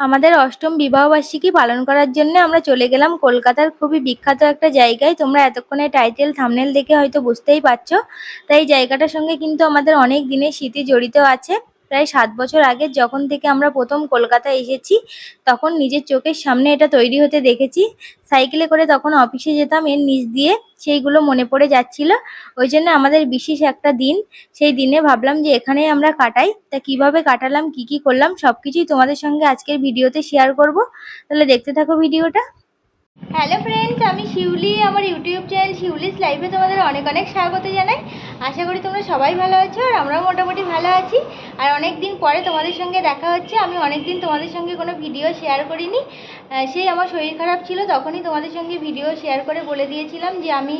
আমাদের অষ্টম বিবাহবার্ষিকী পালন করার জন্য আমরা চলে গেলাম কলকাতার খুবই বিখ্যাত একটা জায়গায়। তোমরা এতক্ষণে টাইটেল থামনেল দেখে হয়তো বুঝতেই পারছ। তাই জায়গাটার সঙ্গে কিন্তু আমাদের অনেক দিনের স্মৃতি জড়িত আছে। প্রায় সাত বছর আগে যখন থেকে আমরা প্রথম কলকাতা এসেছি, তখন নিজের চোখের সামনে এটা তৈরি হতে দেখেছি। সাইকেলে করে তখন অফিসে যেতাম, এর নিচ দিয়ে সেইগুলো মনে পড়ে যাচ্ছিল। ওই জন্য আমাদের বিশেষ একটা দিন, সেই দিনে ভাবলাম যে এখানেই আমরা কাটাই। তা কীভাবে কাটালাম, কি কি করলাম সব কিছুই তোমাদের সঙ্গে আজকের ভিডিওতে শেয়ার করব। তাহলে দেখতে থাকো ভিডিওটা। হ্যালো ফ্রেন্ডস আমি শিউলি, আমার ইউটিউব চ্যানেল শিউলিস লাইভে তোমাদের অনেক অনেক স্বাগত জানাই। আশা করি তোমরা সবাই ভালো আছো আর আমরাও মোটামুটি ভালো আছি। আর অনেক দিন পরে তোমাদের সঙ্গে দেখা হচ্ছে, আমি অনেক দিন তোমাদের সঙ্গে কোনো ভিডিও শেয়ার করিনি। সেই আমার শরীর খারাপ ছিল, তখনই তোমাদের সঙ্গে ভিডিও শেয়ার করে বলে দিয়েছিলাম যে আমি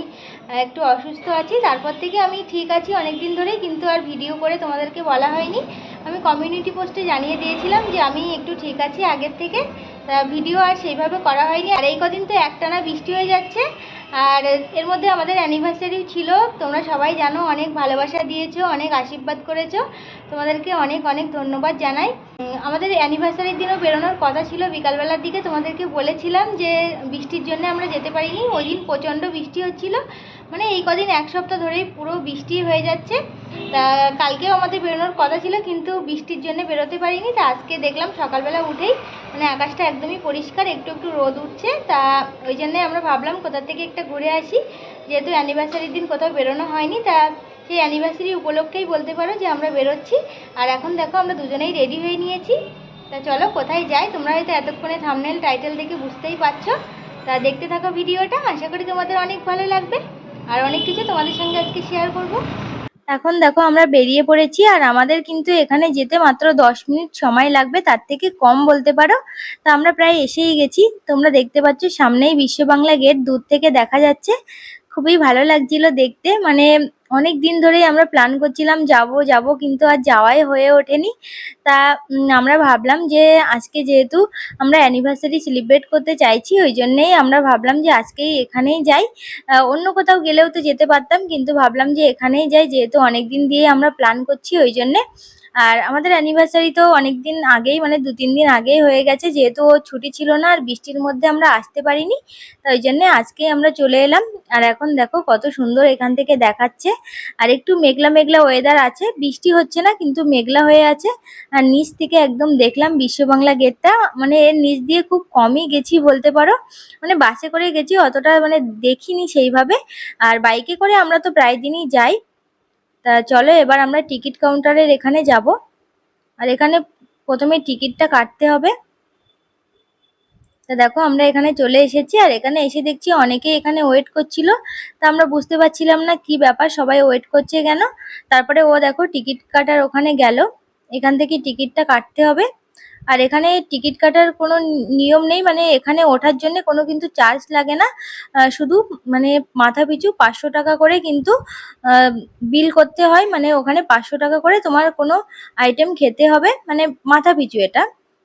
একটু অসুস্থ আছি। তারপর থেকে আমি ঠিক আছি অনেক দিন ধরেই, কিন্তু আর ভিডিও করে তোমাদেরকে বলা হয়নি। আমি কমিউনিটি পোস্টে জানিয়ে দিয়েছিলাম যে আমি একটু ঠিক আছি আগের থেকে। ভিডিও আর সেইভাবে করা হয়নি। আর এই কদিন তো একটানা বৃষ্টি হয়ে যাচ্ছে। আর এর মধ্যে আমাদের অ্যানিভার্সারি ছিল। তোমরা সবাই জানো, অনেক ভালোবাসা দিয়েছ, অনেক আশীর্বাদ করেছ। তোমাদেরকে অনেক অনেক ধন্যবাদ জানাই। আমাদের অ্যানিভার্সারির দিনও বেরোনোর কথা ছিল। বিকালবেলার দিকে তোমাদেরকে বলেছিলাম যে বৃষ্টির জন্য আমরা যেতে পারিনি। ওই দিন প্রচণ্ড বৃষ্টি হচ্ছিল। মানে এই কদিন এক সপ্তাহ ধরেই পুরো বৃষ্টি হয়ে যাচ্ছে। তা কালকেও আমাদের বেরোনোর কথা ছিল, কিন্তু বৃষ্টির জন্য বেরোতে পারিনি। তা আজকে দেখলাম সকালবেলা উঠেই মানে আকাশটা একদমই পরিষ্কার, একটু একটু রোদ উঠছে। তা ওই জন্যে আমরা ভাবলাম কোথা থেকে একটা ঘুরে আসি। যেহেতু অ্যানিভার্সারির দিন কোথাও বেরোনো হয়নি, তা সেই অ্যানিভার্সারি উপলক্ষেই বলতে পারো যে আমরা বেরোচ্ছি। আর এখন দেখো আমরা দুজনেই রেডি হয়ে নিয়েছি। তা চলো কোথায় যাই? তোমরা হয়তো এতক্ষণে থামনেল টাইটেল দেখে বুঝতেই পারছ। তা দেখতে থাকো ভিডিওটা। আশা করি তোমাদের অনেক ভালো লাগবে। আর অনেক কিছু তোমাদের সঙ্গে আজকে শেয়ার করব। এখন দেখো আমরা বেরিয়ে পড়েছি। আর আমাদের কিন্তু এখানে যেতে মাত্র দশ মিনিট সময় লাগবে, তার থেকে কম বলতে পারো। তা আমরা প্রায় এসেই গেছি। তোমরা দেখতে পাচ্ছ সামনেই বিশ্ব বাংলা গেট দূর থেকে দেখা যাচ্ছে। খুবই ভালো লাগছিল দেখতে। মানে অনেক দিন ধরেই আমরা প্ল্যান করছিলাম যাব যাব কিন্তু আর যাওয়াই হয়ে ওঠেনি। তা আমরা ভাবলাম যে আজকে যেহেতু আমরা অ্যানিভার্সারি সেলিব্রেট করতে চাইছি, ওই জন্যেই আমরা ভাবলাম যে আজকেই এখানেই যাই। অন্য কোথাও গেলেও তো যেতে পারতাম, কিন্তু ভাবলাম যে এখানেই যাই, যেহেতু অনেক দিন দিয়ে আমরা প্ল্যান করছি, ওই জন্যে আর আমাদের অ্যানিভার্সারি তো অনেক দিন আগেই মানে দু, তিন দিন আগেই হয়ে গেছে, যেহেতু ছুটি ছিল না, আর বৃষ্টির মধ্যে আমরা আসতে পারিনি, তাই জন্যে আজকেই আমরা চলে এলাম। আর এখন দেখো কত সুন্দর এখান থেকে দেখাচ্ছে। আর একটু মেঘলা মেঘলা ওয়েদার আছে, বৃষ্টি হচ্ছে না, কিন্তু মেঘলা হয়ে আছে। আর নিচ থেকে একদম দেখলাম বিশ্ববাংলা গেটটা মানে এর নিচ দিয়ে খুব কমই গেছি বলতে পারো। মানে বাসে করে গেছি, অতটা মানে দেখিনি সেইভাবে। আর বাইকে করে আমরা তো প্রায় দিনই যাই। তা চলো, এবার আমরা টিকিট কাউন্টারের এখানে যাব। আর এখানে প্রথমে টিকিটটা কাটতে হবে। তা দেখো, আমরা এখানে চলে এসেছি, আর এখানে এসে দেখছি অনেকেই এখানে ওয়েট করছিল। তা আমরা বুঝতে পারছিলাম না কি ব্যাপার, সবাই ওয়েট করছে কেন? তারপরে ও দেখো, টিকিট কাটার ওখানে গেল। এখান থেকে টিকিটটা কাটতে হবে। আর এখানে টিকিট কাটার কোনো নিয়ম নেই মানে এখানে ওঠার জন্য কোনো কিন্তু চার্জ লাগে না। শুধু মানে মাথা পিছু পাঁচশো টাকা করে কিন্তু বিল করতে হয়। মানে ওখানে পাঁচশো টাকা করে তোমার কোনো আইটেম খেতে হবে। মানে মাথা পিছু এটা।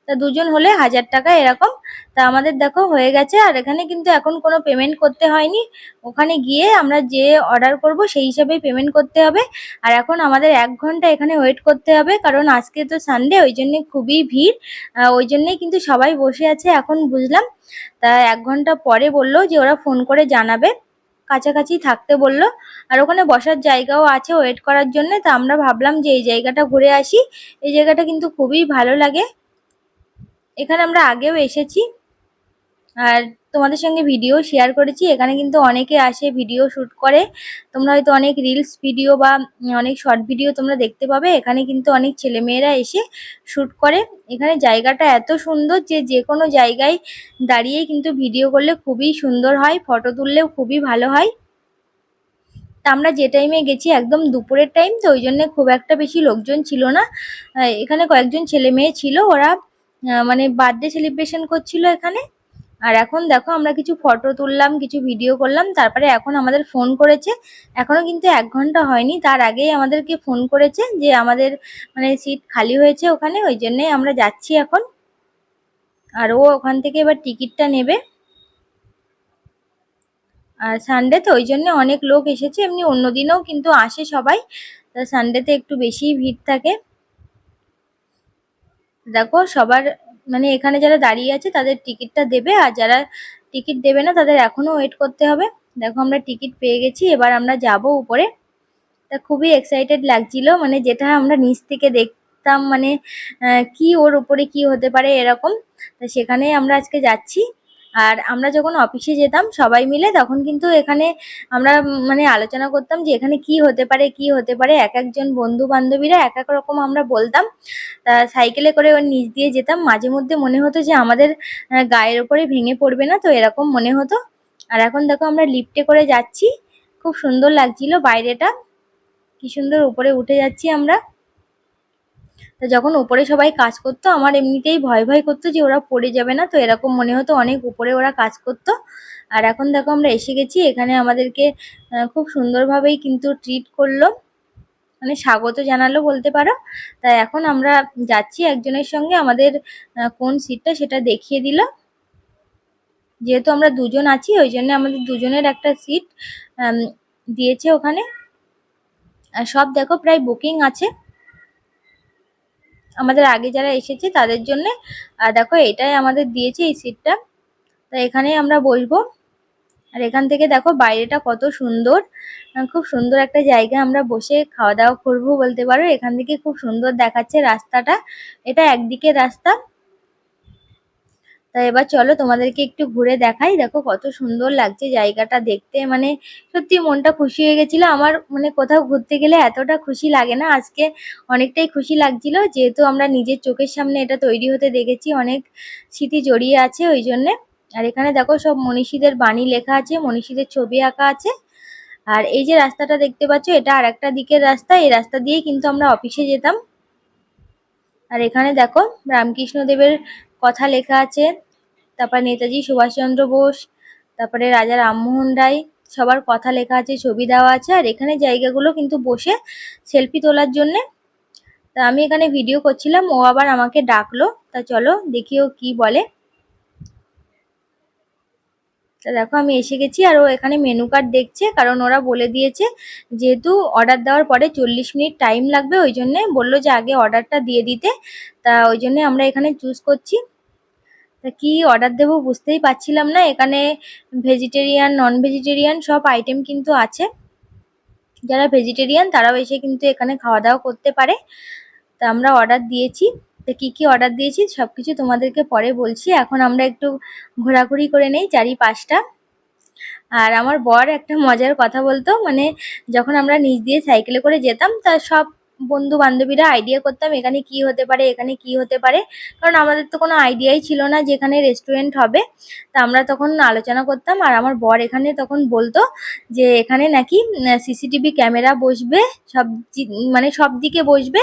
তা দুজন হলে হাজার টাকা এরকম। তা আমাদের দেখো হয়ে গেছে, আর এখানে কিন্তু এখন কোনো পেমেন্ট করতে হয়নি। ওখানে গিয়ে আমরা যে অর্ডার করব সেই হিসাবেই পেমেন্ট করতে হবে। আর এখন আমাদের এক ঘণ্টা এখানে ওয়েট করতে হবে, কারণ আজকে তো সানডে ওই জন্যে খুবই ভিড়। ওই জন্যেই কিন্তু সবাই বসে আছে এখন বুঝলাম। তা এক ঘণ্টা পরে বলল যে ওরা ফোন করে জানাবে। কাছাকাছি থাকতে বলল। আর ওখানে বসার জায়গাও আছে ওয়েট করার জন্য। তা আমরা ভাবলাম যে এই জায়গাটা ঘুরে আসি। এই জায়গাটা কিন্তু খুবই ভালো লাগে। এখানে আমরা আগেও এসেছি। আর তোমাদের সঙ্গে ভিডিও শেয়ার করেছি। এখানে কিন্তু অনেকে আসে ভিডিও শুট করে। তোমরা হয়তো অনেক রিলস ভিডিও বা অনেক শর্ট ভিডিও তোমরা দেখতে পাবে। এখানে কিন্তু অনেক ছেলেমেয়েরা এসে শ্যুট করে। এখানে জায়গাটা এত সুন্দর যে যে কোনো জায়গায় দাঁড়িয়ে কিন্তু ভিডিও করলে খুবই সুন্দর হয় ফটো তুললেও খুবই ভালো হয়। তা আমরা যে টাইমে গেছি একদম দুপুরের টাইম তো ওই জন্য খুব একটা বেশি লোকজন ছিল না। এখানে কয়েকজন ছেলে মেয়ে ছিল। ওরা মানে বার্থডে সেলিব্রেশন করছিল এখানে। আর এখন দেখো, আমরা কিছু ফটো তুললাম, কিছু ভিডিও করলাম, তারপরে এখন আমাদের ফোন করেছে। এখনও কিন্তু এক ঘণ্টা হয়নি, তার আগেই আমাদেরকে ফোন করেছে যে আমাদের মানে সিট খালি হয়েছে ওখানে, ওই জন্যই আমরা যাচ্ছি এখন। আর ও ওখান থেকে এবার টিকিটটা নেবে। আর সানডে তো ওই জন্য অনেক লোক এসেছে, এমনি অন্য দিনেও কিন্তু আসে সবাই। তা সানডেতে একটু বেশিই ভিড় থাকে। দেখো, সবার মানে এখানে যারা দাঁড়িয়ে আছে তাদের টিকিটটা দেবে, আর যারা টিকিট দেবে না তাদের এখনও ওয়েট করতে হবে। দেখো, আমরা টিকিট পেয়ে গেছি, এবার আমরা যাব উপরে। তা খুবই এক্সাইটেড লাগছিল মানে যেটা আমরা নিচ থেকে দেখতাম মানে কি ওর উপরে কি হতে পারে এরকম। তা সেখানে আমরা আজকে যাচ্ছি। আর আমরা যখন অফিসে যেতাম, সবাই মিলে তখন কিন্তু এখানে আমরা মানে আলোচনা করতাম যে এখানে কি হতে পারে, কি হতে পারে। এক একজন বন্ধু বান্ধবীরা এক এক রকম আমরা বলতাম। তা সাইকেলে করে ওর নিচ দিয়ে যেতাম। মাঝে মধ্যে মনে হতো যে আমাদের গায়ের ওপরে ভেঙে পড়বে না, তো এরকম মনে হতো। আর এখন দেখো আমরা লিফটে করে যাচ্ছি। খুব সুন্দর লাগছিল বাইরেটা। কি সুন্দর উপরে উঠে যাচ্ছি আমরা। তো যখন উপরে সবাই কাজ করতো, আমার এমনিতেই ভয় ভয় করতো যে ওরা পড়ে যাবে না। তো এরকম মনে হতো অনেক উপরে ওরা কাজ করতো। আর এখন দেখো আমরা এসে গেছি, এখানে আমাদেরকে খুব সুন্দরভাবেই কিন্তু ট্রিট করল। মানে স্বাগত জানালো বলতে পারো। তাই এখন আমরা যাচ্ছি একজনের সঙ্গে, আমাদের কোন সিটটা সেটা দেখিয়ে দিল। যেহেতু আমরা দুজন আছি, ওই জন্য আমাদের দুজনের একটা সিট দিয়েছে ওখানে। আর সব দেখো প্রায় বুকিং আছে। আমাদের আগে যারা এসেছে তাদের জন্য আর দেখো এটাই আমাদের দিয়েছে এই সিটটা তা এখানে আমরা বসবো। আর এখান থেকে দেখো বাইরেটা কত সুন্দর। খুব সুন্দর একটা জায়গা আমরা বসে খাওয়া দাওয়া করব বলতে পারো। এখান থেকে খুব সুন্দর দেখাচ্ছে রাস্তাটা। এটা একদিকে রাস্তা। তা এবার চলো তোমাদেরকে একটু ঘুরে দেখাই। দেখো কত সুন্দর লাগছে জায়গাটা দেখতে। মানে সত্যি মনটা খুশি হয়ে গেছিল। আমার মানে কোথাও ঘুরতে গেলে এতটা খুশি লাগে না। আজকে অনেকটাই খুশি লাগছিল। যেহেতু আমরা নিজের চোখের সামনে এটা তৈরি হতে দেখেছি। অনেক স্মৃতি জড়িয়ে আছে ওই জন্যে। আর এখানে দেখো সব মনীষীদের বাণী লেখা আছে, মনীষীদের ছবি আঁকা আছে। আর এই যে রাস্তাটা দেখতে পাচ্ছ, এটা আর একটা দিকের রাস্তা। এই রাস্তা দিয়েই কিন্তু আমরা অফিসে যেতাম। আর এখানে দেখো রামকৃষ্ণ দেবের কথা লেখা আছে। তারপর নেতাজি সুভাষচন্দ্র বোস, তারপরে রাজা রামমোহন রায়, সবার কথা লেখা আছে, ছবি দেওয়া আছে। আর এখানে জায়গাগুলো কিন্তু বসে সেলফি তোলার জন্যে। তা আমি এখানে ভিডিও করছিলাম, ও আবার আমাকে ডাকলো। তা চলো দেখি ও কী বলে। তা দেখো আমি এসে গেছি আর ও এখানে মেনু কার্ড দেখছে, কারণ ওরা বলে দিয়েছে যেহেতু অর্ডার দেওয়ার পরে চল্লিশ মিনিট টাইম লাগবে, ওই জন্যে বলল যে আগে অর্ডারটা দিয়ে দিতে। তা ওই জন্যে আমরা এখানে চুজ করছি। কী অর্ডার দেবো বুঝতেই পারছিলাম না। এখানে ভেজিটেরিয়ান নন ভেজিটেরিয়ান সব আইটেম কিন্তু আছে। যারা ভেজিটেরিয়ান তারাও এসে কিন্তু এখানে খাওয়া দাওয়া করতে পারে। তা আমরা অর্ডার দিয়েছি। তো কী কী অর্ডার দিয়েছি সব কিছু তোমাদেরকে পরে বলছি। এখন আমরা একটু ঘোরাঘুরি করে নেই চারিপাশটা। আর আমার বর একটা মজার কথা বলতো মানে যখন আমরা নিচ দিয়ে সাইকেলে করে যেতাম, তা সব বন্ধু বান্ধবীরা আইডিয়া করতাম এখানে কি হতে পারে, এখানে কি হতে পারে। কারণ আমাদের তো কোনো আইডিয়াই ছিল না যে এখানে রেস্টুরেন্ট হবে। তা আমরা তখন আলোচনা করতাম আর আমার বর এখানে তখন বলতো যে এখানে নাকি সিসিটিভি ক্যামেরা বসবে, সব মানে সব দিকে বসবে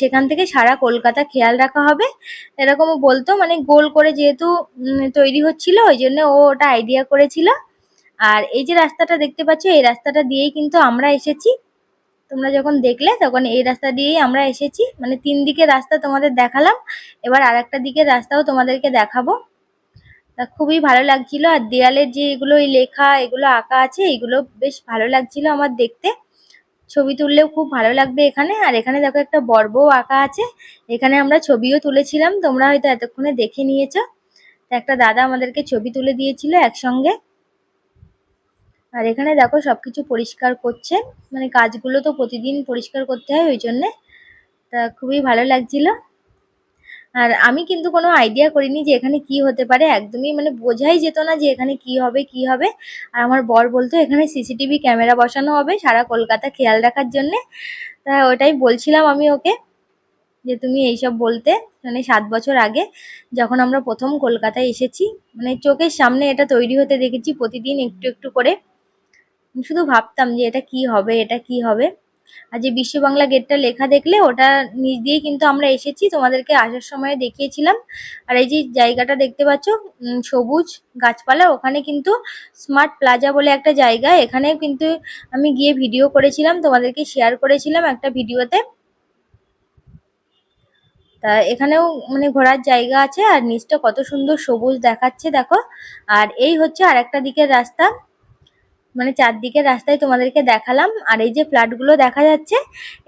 সেখান থেকে সারা কলকাতা খেয়াল রাখা হবে। এরকমও বলতো মানে গোল করে যেহেতু তৈরি হচ্ছিল, ওই জন্য ও ওটা আইডিয়া করেছিল। আর এই যে রাস্তাটা দেখতে পাচ্ছ, এই রাস্তাটা দিয়েই কিন্তু আমরা এসেছি। তোমরা যখন দেখলে, তখন এই রাস্তা দিয়েই আমরা এসেছি। মানে তিন দিকের রাস্তা তোমাদের দেখালাম। এবার আর একটা দিকের রাস্তাও তোমাদেরকে দেখাবো। তা খুবই ভালো লাগছিল। আর দেয়ালের যে এগুলো এই লেখা, এগুলো আঁকা আছে, এগুলো বেশ ভালো লাগছিল আমার দেখতে। ছবি তুললেও খুব ভালো লাগবে এখানে। আর এখানে দেখো একটা বর্বও আঁকা আছে। এখানে আমরা ছবিও তুলেছিলাম। তোমরা হয়তো এতক্ষণে দেখে নিয়েছো। একটা দাদা আমাদেরকে ছবি তুলে দিয়েছিল একসঙ্গে। আর এখানে দেখো সব কিছু পরিষ্কার করছে। মানে কাজগুলো তো প্রতিদিন পরিষ্কার করতে হয় ওই জন্যে। তা খুবই ভালো লাগছিল। আর আমি কিন্তু কোনো আইডিয়া করিনি যে এখানে কি হতে পারে। একদমই মানে বোঝাই যেত না যে এখানে কি হবে কি হবে। আর আমার বর বলতো এখানে সিসিটিভি ক্যামেরা বসানো হবে সারা কলকাতা খেয়াল রাখার জন্যে। তা ওটাই বলছিলাম আমি ওকে যে তুমি এইসব বলতে। মানে সাত বছর আগে যখন আমরা প্রথম কলকাতায় এসেছি মানে চোখের সামনে এটা তৈরি হতে দেখেছি প্রতিদিন একটু একটু করে। শুধু ভাবতাম যে এটা কি হবে, এটা কি হবে। আর যে বিশ্ব বাংলা গেটটা লেখা দেখলে ওটা নিচ দিয়েই কিন্তু আমরা এসেছি, তোমাদেরকে আসার সময় দেখিয়েছিলাম। আর এই যে জায়গাটা দেখতে পাচ্ছ সবুজ গাছপালা, ওখানে কিন্তু স্মার্ট প্লাজা বলে একটা জায়গা। এখানে কিন্তু আমি গিয়ে ভিডিও করেছিলাম, তোমাদেরকে শেয়ার করেছিলাম একটা ভিডিওতে। তা এখানেও মানে ঘোরার জায়গা আছে, আর নিচটা কত সুন্দর সবুজ দেখাচ্ছে, দেখো। আর এই হচ্ছে আর একটা দিকের রাস্তা। মানে চারদিকের রাস্তায় তোমাদেরকে দেখালাম। আর এই যে ফ্ল্যাটগুলো দেখা যাচ্ছে,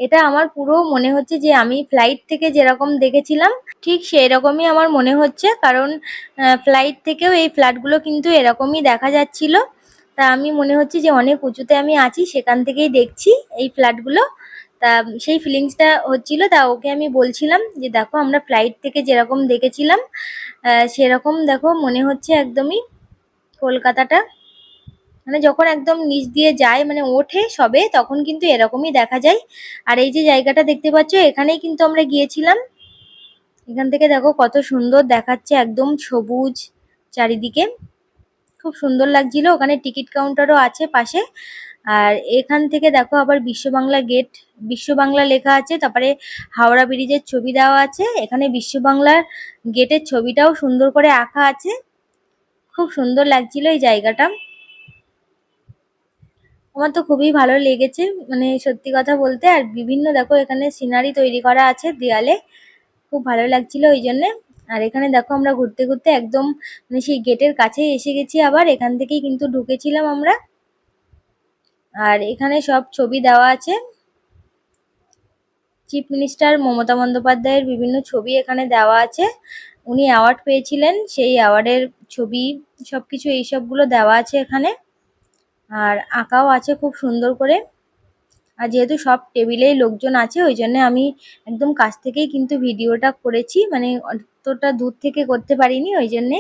এটা আমার পুরো মনে হচ্ছে যে আমি ফ্লাইট থেকে যেরকম দেখেছিলাম, ঠিক সেই রকমই আমার মনে হচ্ছে। কারণ ফ্লাইট থেকেও এই ফ্ল্যাটগুলো কিন্তু এরকমই দেখা যাচ্ছিল। তা আমি মনে হচ্ছে যে অনেক উঁচুতে আমি আছি, সেখান থেকেই দেখছি এই ফ্ল্যাটগুলো। তা সেই ফিলিংসটা হচ্ছিল, তা ওকে আমি বলছিলাম যে, দেখো, আমরা ফ্লাইট থেকে যেরকম দেখেছিলাম সেরকম দেখো। মনে হচ্ছে একদমই কলকাতাটা। মানে যখন একদম নিচ দিয়ে যায় মানে ওঠে সবে, তখন কিন্তু এরকমই দেখা যায়। আর এই যে জায়গাটা দেখতে পাচ্ছ, এখানেই কিন্তু আমরা গিয়েছিলাম। এখান থেকে দেখো কত সুন্দর দেখাচ্ছে একদম সবুজ চারিদিকে। খুব সুন্দর লাগছিল, ওখানে টিকিট কাউন্টারও আছে পাশে। আর এখান থেকে দেখো আবার বিশ্ব বাংলা গেট বিশ্ব বাংলা লেখা আছে, তারপরে হাওড়া ব্রিজের ছবি দেওয়া আছে। এখানে বিশ্ব বাংলার গেটের ছবিটাও সুন্দর করে আঁকা আছে। খুব সুন্দর লাগছিল এই জায়গাটা। আমার তো খুবই ভালো লেগেছে মানে সত্যি কথা বলতে, আর বিভিন্ন দেখো এখানে সিনারি তৈরি করা আছে দেয়ালে, খুব ভালো লাগছিল ওই জন্যে। আর এখানে দেখো আমরা ঘুরতে ঘুরতে একদম মানে সেই গেটের কাছে এসে গেছি আবার, এখান থেকেই কিন্তু ঢুকেছিলাম আমরা। আর এখানে সব ছবি দেওয়া আছে। চিফ মিনিস্টার মমতা বন্দ্যোপাধ্যায়ের বিভিন্ন ছবি এখানে দেওয়া আছে। উনি অ্যাওয়ার্ড পেয়েছিলেন, সেই অ্যাওয়ার্ডের ছবি, সবকিছু এইসবগুলো দেওয়া আছে এখানে। আর আঁকাও আছে খুব সুন্দর করে। আর যেহেতু সব টেবিলেই লোকজন আছে, ওই জন্য আমি একদম কাছ থেকেই কিন্তু ভিডিওটা করেছি মানে অতটা দূর থেকে করতে পারিনি, ওই জন্যে।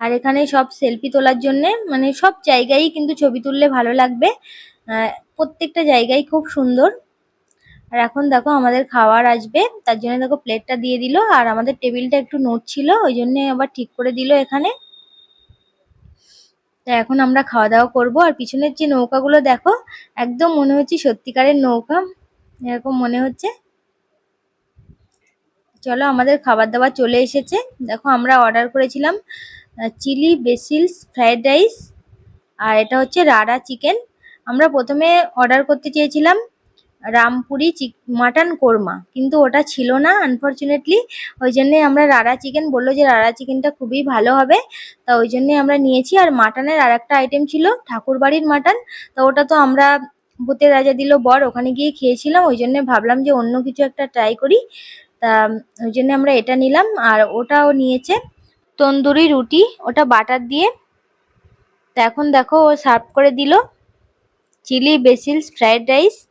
আর এখানে সব সেলফি তোলার জন্যে মানে সব জায়গায় কিন্তু ছবি তুললে ভালো লাগবে। প্রত্যেকটা জায়গায় খুব সুন্দর। আর এখন দেখো আমাদের খাওয়ার আসবে, তার জন্য দেখো প্লেটটা দিয়ে দিল, আর আমাদের টেবিলটা একটু নড়ছিল ওই জন্যে আবার ঠিক করে দিল এখানে। তো এখন আমরা খাওয়া দাওয়া করব। আর পিছনের যে নৌকাগুলো দেখো, একদম মনে হচ্ছে সত্যিকারের নৌকা। এরকম মনে হচ্ছে। চলো আমাদের খাবার দাবার চলে এসেছে। দেখো আমরা অর্ডার করেছিলাম চিলি বেসিলস ফ্রায়েড রাইস, আর এটা হচ্ছে রাড়া চিকেন। আমরা প্রথমে অর্ডার করতে চেয়েছিলাম রামপুরি চিক, মাটন কোরমা। কিন্তু ওটা ছিল না আনফর্চুনেটলি ওই জন্যে আমরা রাড়া চিকেন, বলল যে রাড়া চিকেনটা খুবই ভালো হবে। তা ওই জন্যে আমরা নিয়েছি। আর মাটনের আর একটা আইটেম ছিল, ঠাকুরবাড়ির মাটন। তো ওটা তো আমরা ভূতের রাজা দিল বর ওখানে গিয়ে খেয়েছিলাম। ওই জন্যে ভাবলাম যে অন্য কিছু একটা ট্রাই করি। তা ওই জন্যে আমরা এটা নিলাম। আর ওটাও নিয়েছে তন্দুরি রুটি, ওটা বাটার দিয়ে। তা এখন দেখো, ও সার্ভ করে দিল। Chilli basils fried rice.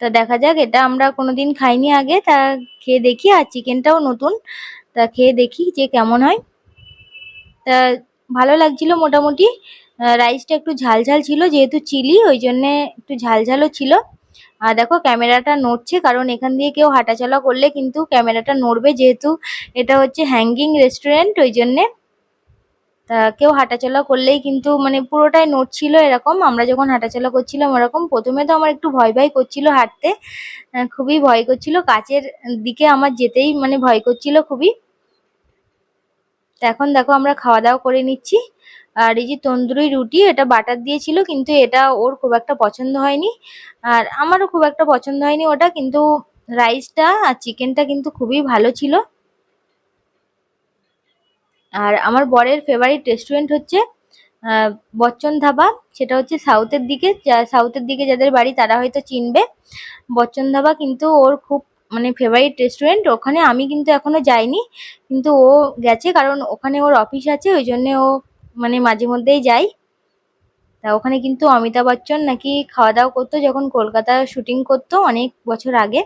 তা দেখা যাক, এটা আমরা কোনোদিন খাইনি আগে। তা খেয়ে দেখি, আর চিকেনটাও নতুন। তা খেয়ে দেখি যে কেমন হয়। তা ভালো লাগছিল মোটামুটি। রাইসটা একটু ঝাল ঝাল ছিল, যেহেতু চিলি, ওই জন্যে একটু ঝাল ঝালও ছিল। আর দেখো, ক্যামেরাটা নড়ছে, কারণ এখান দিয়ে কেউ হাঁটাচলা করলে কিন্তু ক্যামেরাটা নড়বে, যেহেতু এটা হচ্ছে হ্যাঙ্গিং রেস্টুরেন্ট ওই জন্যে। তা কেউ হাঁটাচলা করলেই কিন্তু মানে পুরোটাই নড়ছিল এরকম। আমরা যখন হাঁটাচলা করছিলাম ওরকম, প্রথমে তো আমার একটু ভয় ভয় করছিল হাঁটতে। খুবই ভয় করছিল। কাচের দিকে আমার যেতেই মানে ভয় করছিল খুবই। এখন দেখো আমরা খাওয়া দাওয়া করে নিচ্ছি। আর এই যে তন্দুরি রুটি, এটা বাটার দিয়েছিল কিন্তু এটা ওর খুব একটা পছন্দ হয়নি। আর আমারও খুব একটা পছন্দ হয়নি ওটা, কিন্তু রাইসটা আর চিকেনটা কিন্তু খুবই ভালো ছিল। আর আমার বরের ফেভারিট রেস্টুরেন্ট হচ্ছে বচ্চন ধাবা। সেটা হচ্ছে সাউথের দিকে সাউথের দিকে যাদের বাড়ি তারা হয়তো চিনবে। বচ্চন ধাবা কিন্তু ওর খুব মানে ফেভারিট রেস্টুরেন্ট ওখানে আমি কিন্তু এখনও যাইনি, কিন্তু ও গেছে কারণ ওখানে ওর অফিস আছে, ওই জন্যে ও মানে মাঝে মধ্যেই যায় তা ওখানে কিন্তু অমিতাভ বচ্চন নাকি খাওয়া দাওয়া করতো যখন কলকাতা শুটিং করতো অনেক বছর আগে।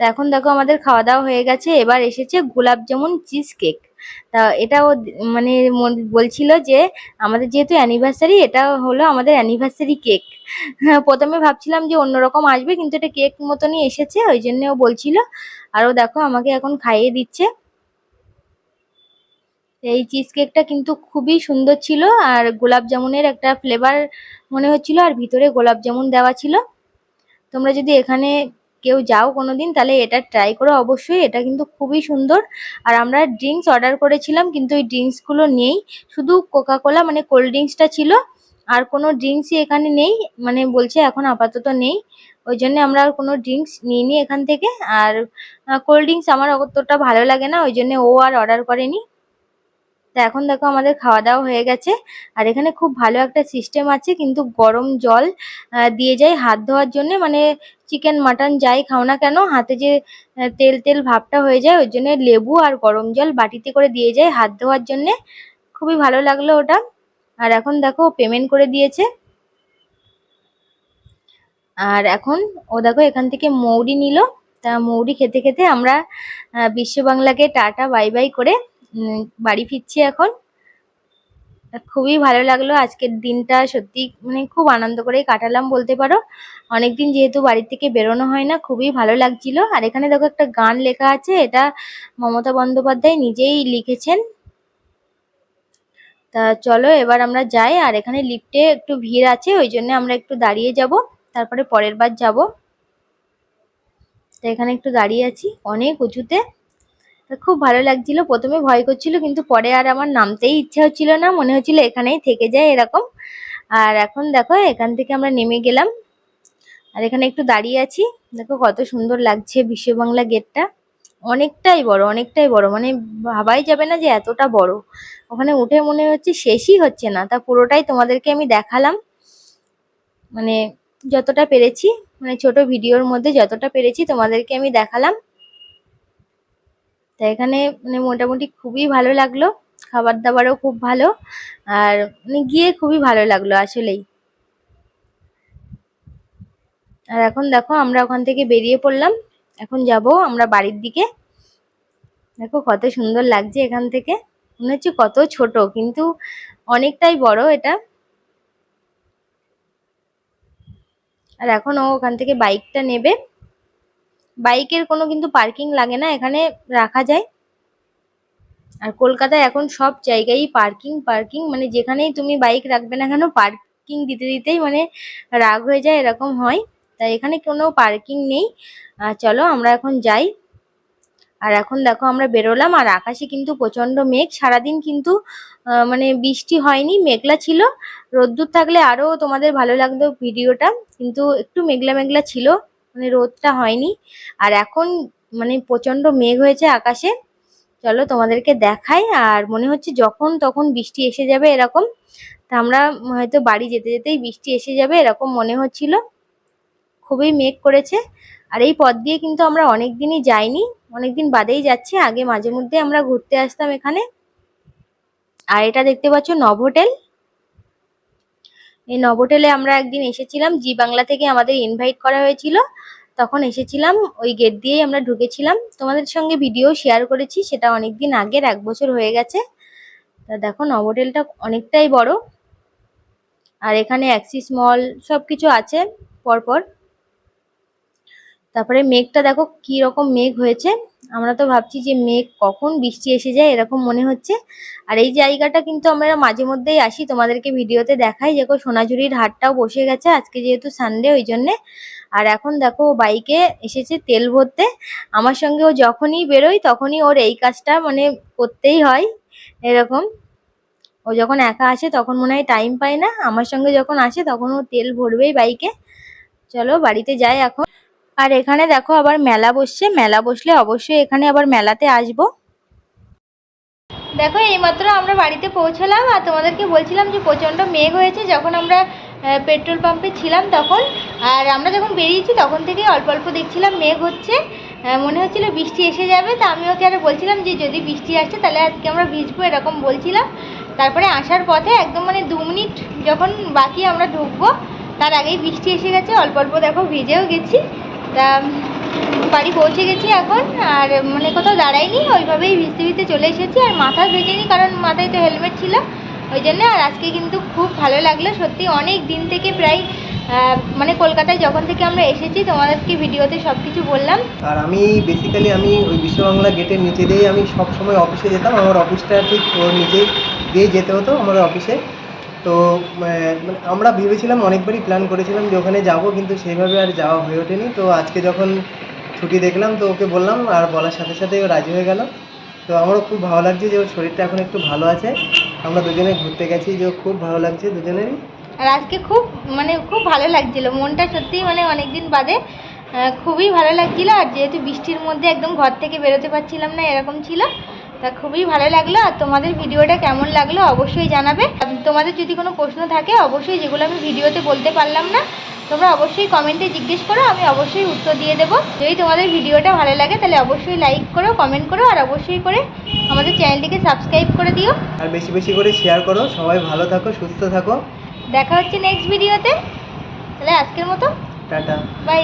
তা এখন দেখো আমাদের খাওয়া দাওয়া হয়ে গেছে, এবার এসেছে গোলাপ জামুন চিজ কেক তা এটাও মানে বলছিল যে আমাদের যেহেতু অ্যানিভার্সারি এটা হলো আমাদের অ্যানিভার্সারি কেক প্রথমে ভাবছিলাম যে অন্যরকম আসবে, কিন্তু এটা কেক মতনই এসেছে, ওই জন্য ও বলছিল। আর ও দেখো, আমাকে এখন খাইয়ে দিচ্ছে। এই চিজ কেকটা কিন্তু খুবই সুন্দর ছিল, আর গোলাপ জামুনের একটা ফ্লেভার মনে হচ্ছিল, আর ভিতরে গোলাপ জামুন দেওয়া ছিল। তোমরা যদি এখানে কেউ যাও কোনো দিন তাহলে এটা ট্রাই করো। অবশ্যই এটা কিন্তু খুবই সুন্দর। আর আমরা ড্রিঙ্কস অর্ডার করেছিলাম, কিন্তু ওই ড্রিঙ্কসগুলো নেই। শুধু কোকা কোলা মানে কোল্ড ড্রিঙ্কসটা ছিল। আর কোনো ড্রিঙ্কসই এখানে নেই। মানে বলছে এখন আপাতত নেই। ওই জন্য আমরা আর কোনো ড্রিঙ্কস নিইনি এখান থেকে। আর কোল্ড ড্রিঙ্কস আমার অতটা ভালো লাগে না। ওই জন্য ও আর অর্ডার করেনি। তা এখন দেখো আমাদের খাওয়া দাওয়া হয়ে গেছে। আর এখানে খুব ভালো একটা সিস্টেম আছে, কিন্তু গরম জল দিয়ে যায় হাত ধোয়ার জন্য। মানে চিকেন মাটন যাই খাও না কেন, হাতে যে তেল তেল ভাবটা হয়ে যায়, ওই জন্য লেবু আর গরম জল বাটিতে করে দিয়ে যায় হাত ধোয়ার জন্যে। খুবই ভালো লাগল ওটা। আর এখন দেখো পেমেন্ট করে দিয়েছে। আর এখন ও দেখো এখান থেকে মৌরি নিল। তা মৌরি খেতে খেতে আমরা বিশ্ব বাংলাকে টাটা, বাই বাই করে বাড়ি ফিরছি এখন। খুবই ভালো লাগল আজকের দিনটা, সত্যি মানে খুব আনন্দ করেই কাটালাম বলতে পারো। অনেকদিন যেহেতু বাড়ির থেকে বেরোনো হয় না, খুবই ভালো লাগছিল। আর এখানে দেখো একটা গান লেখা আছে, এটা মমতা বন্দ্যোপাধ্যায় নিজেই লিখেছেন। তা চলো এবার আমরা যাই, আর এখানে লিফটে একটু ভিড় আছে, ওই জন্য আমরা একটু দাঁড়িয়ে যাব, তারপরে পরের বার যাব। তো এখানে একটু দাঁড়িয়ে আছি, অনেক উঁচুতে। খুব ভালো লাগছিল। প্রথমে ভয় করছিল, কিন্তু পরে আর আমার নামতেই ইচ্ছা হচ্ছিল না। মনে হচ্ছিল এখানেই থেকে যায় এরকম। আর এখন দেখো, এখান থেকে আমরা নেমে গেলাম। আর এখানে একটু দাঁড়িয়ে আছি। দেখো কত সুন্দর লাগছে বিশ্ব বাংলা গেটটা। অনেকটাই বড় অনেকটাই বড়। মানে ভাবাই যাবে না যে এতটা বড়। ওখানে উঠে মনে হচ্ছে শেষই হচ্ছে না। তা পুরোটাই তোমাদেরকে আমি দেখালাম। মানে যতটা পেরেছি মানে ছোট ভিডিওর মধ্যে যতটা পেরেছি তোমাদেরকে আমি দেখালাম। তা এখানে মানে মোটামুটি খুবই ভালো লাগল। খাবার দাবারও খুব ভালো। আর মানে গিয়ে খুবই ভালো লাগল আসলেই। আর এখন দেখো আমরা ওখান থেকে বেরিয়ে পড়লাম। এখন যাব আমরা বাড়ির দিকে। দেখো কত সুন্দর লাগছে এখান থেকে। মনে হচ্ছে কত ছোট, কিন্তু অনেকটাই বড় এটা। আর এখন ও ওখান থেকে বাইকটা নেবে। বাইকের কোনো কিন্তু পার্কিং লাগে না, এখানে রাখা যায়। আর কলকাতায় এখন সব জায়গায় পার্কিং পার্কিং মানে যেখানেই তুমি বাইক রাখবে না কেন, পার্কিং দিতে দিতেই মানে রাগ হয়ে যায়, এরকম হয়। তাই এখানে কোনো পার্কিং নেই। চলো আমরা এখন যাই। আর এখন দেখো আমরা বেরোলাম, আর আকাশে কিন্তু প্রচণ্ড মেঘ। সারাদিন কিন্তু মানে বৃষ্টি হয়নি, মেঘলা ছিল। রোদ্দুর থাকলে আরও তোমাদের ভালো লাগতো ভিডিওটা, কিন্তু একটু মেঘলা মেঘলা ছিল। মানে রোদটা হয়নি। আর এখন মানে প্রচণ্ড মেঘ হয়েছে আকাশে। চলো তোমাদেরকে দেখাই। আর মনে হচ্ছে যখন তখন বৃষ্টি এসে যাবে এরকম। তা আমরা হয়তো বাড়ি যেতে যেতেই বৃষ্টি এসে যাবে এরকম মনে হচ্ছিল। খুবই মেঘ করেছে। আর এই পথ দিয়ে কিন্তু আমরা অনেক দিনই যাইনি। অনেকদিন বাদেই যাচ্ছি। আগে মাঝে মধ্যে আমরা ঘুরতে আসতাম এখানে। আর এটা দেখতে পাচ্ছ নভোটেল এই নবটেলে আমরা একদিন এসেছিলাম, জি বাংলা থেকে আমাদের ইনভাইট করা হয়েছিল। তখন এসেছিলাম, ওই গেট দিয়েই আমরা ঢুকেছিলাম। তোমাদের সঙ্গে ভিডিও শেয়ার করেছি, সেটা অনেক দিন আগের, এক বছর হয়ে গেছে। তা দেখো, নবটেলটা অনেকটাই বড়। আর এখানে অ্যাক্সিস মল সব কিছু আছে, পরপর। তারপরে মেঘটা দেখো কি রকম মেঘ হয়েছে। আমরা তো ভাবছি যে মেঘ কখন বৃষ্টি এসে যায় এরকম মনে হচ্ছে। আর এই জায়গাটা কিন্তু আমরা মাঝে মধ্যেই আসি, তোমাদেরকে ভিডিওতে দেখাই। দেখো সোনাঝুরির হাটটাও বসে গেছে, আজকে যেহেতু সানডে ওই জন্যে। আর এখন দেখো বাইকে এসেছে তেল ভরতে। আমার সঙ্গে ও যখনই বেরোয় তখনই ওর এই কাজটা মানে করতেই হয় এরকম। ও যখন একা আসে তখন মনে হয় টাইম পায় না। আমার সঙ্গে যখন আসে তখন ও তেল ভরবেই বাইকে। চলো বাড়িতে যাই এখন। আর এখানে দেখো আবার মেলা বসছে। মেলা বসলে অবশ্যই এখানে আবার মেলাতে আসব। দেখো, এইমাত্র আমরা বাড়িতে পৌঁছালাম আর তোমাদেরকে বলছিলাম যে প্রচণ্ড মেঘ হয়েছে, যখন আমরা পেট্রোল পাম্পে ছিলাম তখন। আর আমরা যখন বেরিয়েছি, তখন থেকে অল্প অল্প দেখছিলাম মেঘ হচ্ছে। মনে হচ্ছিল বৃষ্টি এসে যাবে, তা আমি ওকে আরও বলছিলাম যে যদি বৃষ্টি আসছে, তাহলে আজকে আমরা ভিজবো এরকম বলছিলাম। তারপরে আসার পথে একদম মানে দু মিনিট যখন বাকি আমরা ঢুকবো, তার আগেই বৃষ্টি এসে গেছে, অল্প অল্প দেখো ভিজেও গেছি। তা, বাড়ি পৌঁছে গেছি এখন, আর মানে কোথাও দাঁড়াইনি, ওইভাবেই ভিজতে ভিজতে চলে এসেছি, আর মাথা ভেজেনি, কারণ মাথায় তো হেলমেট ছিল, ওই জন্য আর আজকে কিন্তু খুব ভালো লাগল, সত্যি অনেক দিন থেকে প্রায় মানে কলকাতায় যখন থেকে আমরা এসেছি, তোমাদেরকে ভিডিওতে সব কিছু বললাম। আর আমি বেসিক্যালি আমি ওই বিশ্ববাংলা গেটের নিচে দিয়েই আমি সবসময় অফিসে যেতাম, আমার অফিসটা ঠিক ওর নিচেই দিয়ে যেতে হতো আমার অফিসে তো মানে আমরা ভেবেছিলাম, অনেকবারই প্ল্যান করেছিলাম যে ওখানে যাব, কিন্তু সেইভাবে আর যাওয়া হয়ে ওঠেনি। তো আজকে যখন ছুটি দেখলাম, তো ওকে বললাম, আর বলার সাথে সাথে ও রাজি হয়ে গেল। তো আমারও খুব ভালো লাগছে যে ওর শরীরটা এখন একটু ভালো আছে। আমরা দুজনে ঘুরতে গেছি যে খুব ভালো লাগছে, দুজনেরই। আর আজকে খুব মানে খুব ভালো লাগছিল। মনটা সত্যিই মানে অনেক দিন বাদে খুবই ভালো লাগছিল। আর যেহেতু বৃষ্টির মধ্যে একদম ঘর থেকে বেরোতে পারছিলাম না, এরকম ছিল। তা খুবই ভালো লাগল আর তোমাদের ভিডিওটা কেমন লাগল অবশ্যই জানাবে। তোমাদের যদি কোনো প্রশ্ন থাকে অবশ্যই যেগুলো আমি ভিডিওতে বলতে পারলাম না তোমরা অবশ্যই কমেন্টে জিজ্ঞেস করো আমি অবশ্যই উত্তর দিয়ে দেবো। যদি তোমাদের ভিডিওটা ভালো লাগে তাহলে অবশ্যই লাইক করো কমেন্ট করো আর অবশ্যই করে আমাদের চ্যানেলটিকে সাবস্ক্রাইব করে দিও। আর বেশি বেশি করে শেয়ার করো সবাই ভালো থাকো সুস্থ থাকো। দেখা হচ্ছে নেক্সট ভিডিওতে তাহলে আজকের মতো। টাটা। বাই